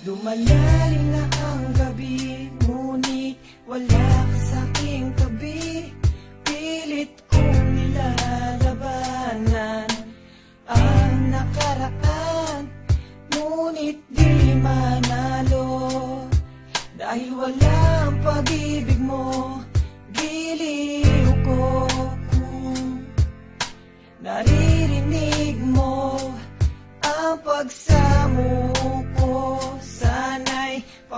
Lumalalim na ang gabi Ngunit wala ka sa aking tabi. Pilit kong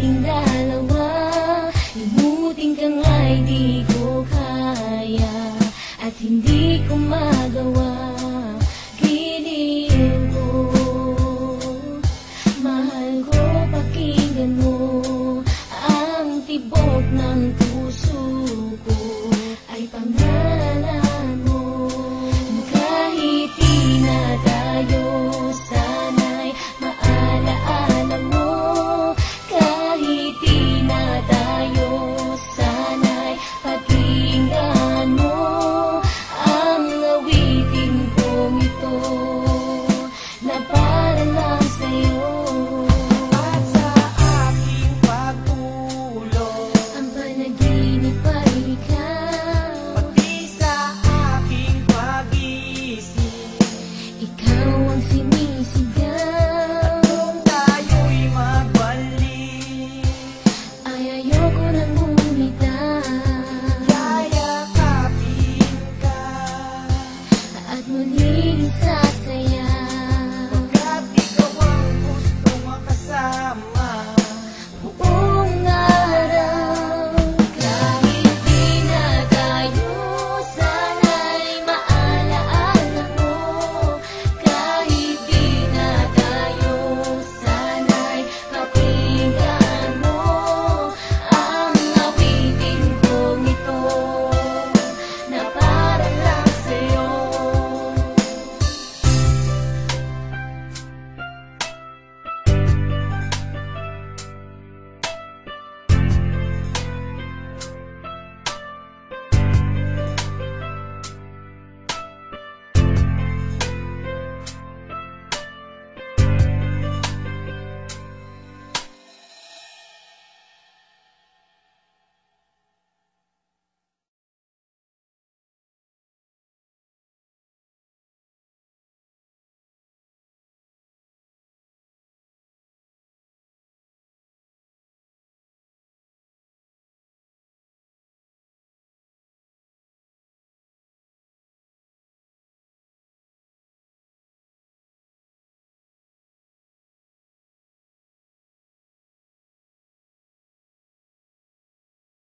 ating dalawa. Limutin ka nga'y di ko kaya At hindi ko magawa. Giliw